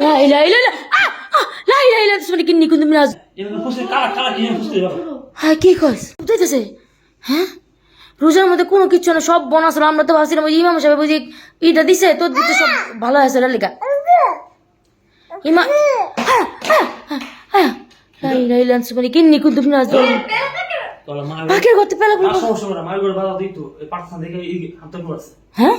لا اله الا الله لا اله الا انت سبحانك اني كنت من العاصمين হ্যাঁ কি কস বুঝতেছে হ্যাঁ রোজার মধ্যে কোনো কিছু না সব বোনাস আমরা তো ভাবছিলাম ওই ইমাম সাহেব বুঝি ইটা দিছে তোর দিতে সব ভালো হয়েছে না লেখা ইমা লাইলান সুমানি কি নিকুন তুমি না করতে পেলে হ্যাঁ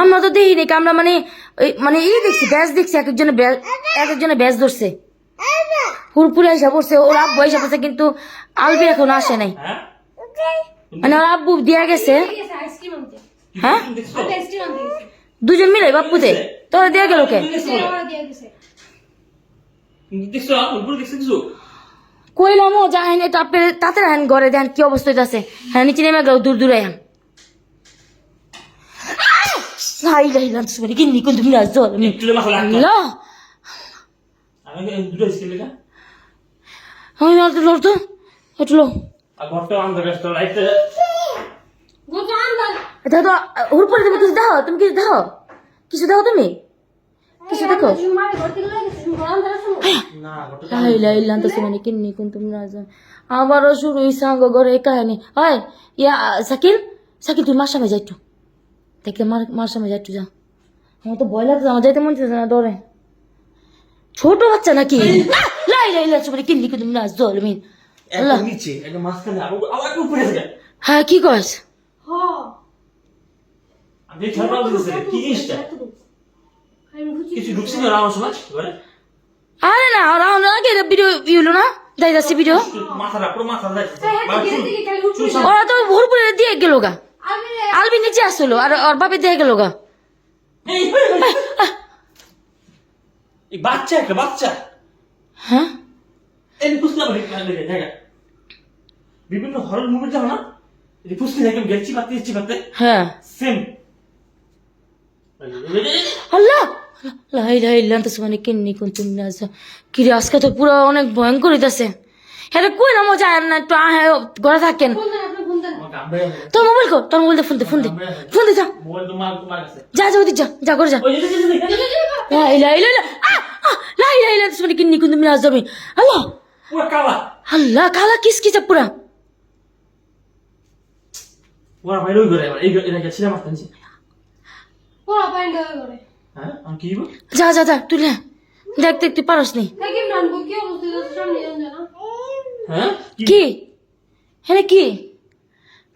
আমরা তো দেখি নাকি আমরা মানে মানে ই দেখছি, ব্যাস দেখছি, এক একজনে এক একজনে ব্যাস ধরছে। পুরপুরে এসে পড়ছে, ওর আব্বু এসে পড়ছে, কিন্তু আলবি এখন আসে নাই। হ্যাঁ মানে ওর আব্বু দিয়া গেছে। হ্যাঁ? দুজন মিলে বাপ্পুতে? তোর দিয়া গেল কে? কইলাম ও যাহেন এটা আপনি তাতে রাখেন ঘরে দেন, কি অবস্থা আছে হ্যাঁ নিচে নেমে গেল, দূর দূরে এখন لا اله الا انت سبحانك اني كنت من الظالمين لا আমি না তো লড়তো এটলো এটা তো ওর পরে তুমি কিছু দাও তুমি কিছু দাও কিছু দাও তুমি কিছু দেখো আবারও শুরু ইসাঙ্গ ঘরে কাহিনী হয় ইয়া সাকিল সাকিল তুই মার সামনে যাইতো দেখলে মার মার সামনে যাইতো যা। আমার তো ভয় লাগছে আমার যাইতে মন চাইছে না ডরে। ছোট বাচ্চা নাকি! লাই লাই লাই সুমানি কিন্নি কোন তুমি রাজ জল মিন নিচে একটা মাঝখানে আবার আবার উপরে আছে। হ্যাঁ কি কস? আমি খেয়াল করা কি জিনিসটা? কিছু ঢুকছে না রাউন্ড সময় আরে না রাউন্ড আগে ভিডিও ইউলো না? যাই যাচ্ছে ভিডিও মাথাটা পুরো মাথা যায় ওরা তো ভোর পরে দিয়ে গেল গা। আলবি নিচে আসলো আর ওর বাপে দিয়ে গেল গা। বাচ্চা একটা বাচ্চা। হ্যাঁ? বিভিন্ন হরর মুভি যাও না? এই ফুসলি গেছি পাতে গেছি পাতে হ্যাঁ। সেম আল্লাহ! লাই লাই লান তো মানে কিন্নি কোন তুমি না কি আজকে তো পুরো অনেক ভয়ঙ্কর হইতাছে। হ্যাঁ কই না মজা না একটু আহে ঘরে থাকেন। তোর মোবাইল কর তোর মোবাইলটা ফোন দে ফোন দে। ফোন দে যা। যা যা ওদিক যা যা করে যা। ইলা ইলা ইলা লা ইলা ইলা তুমি কি নিকুন তুমি কালা। আল্লাহ কালা কিস কিস যা যা যা তুই না দেখ দেখ তুই পারস নি। কি কি? হ্যাঁ কি?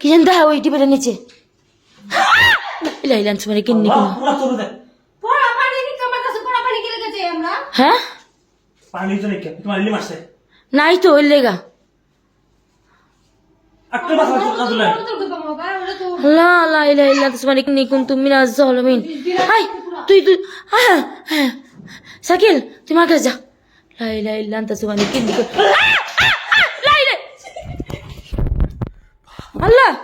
কি জানি দেখা ওই টিপেটা নিচে? লাইলাম তোমার কিন্নি হ্যাঁ? নাই তো ওই লেগা। লা তুমি না আই তুই তুই যা। লাইলা ইলা ইল্লা তুসমানিক নিকুম Abla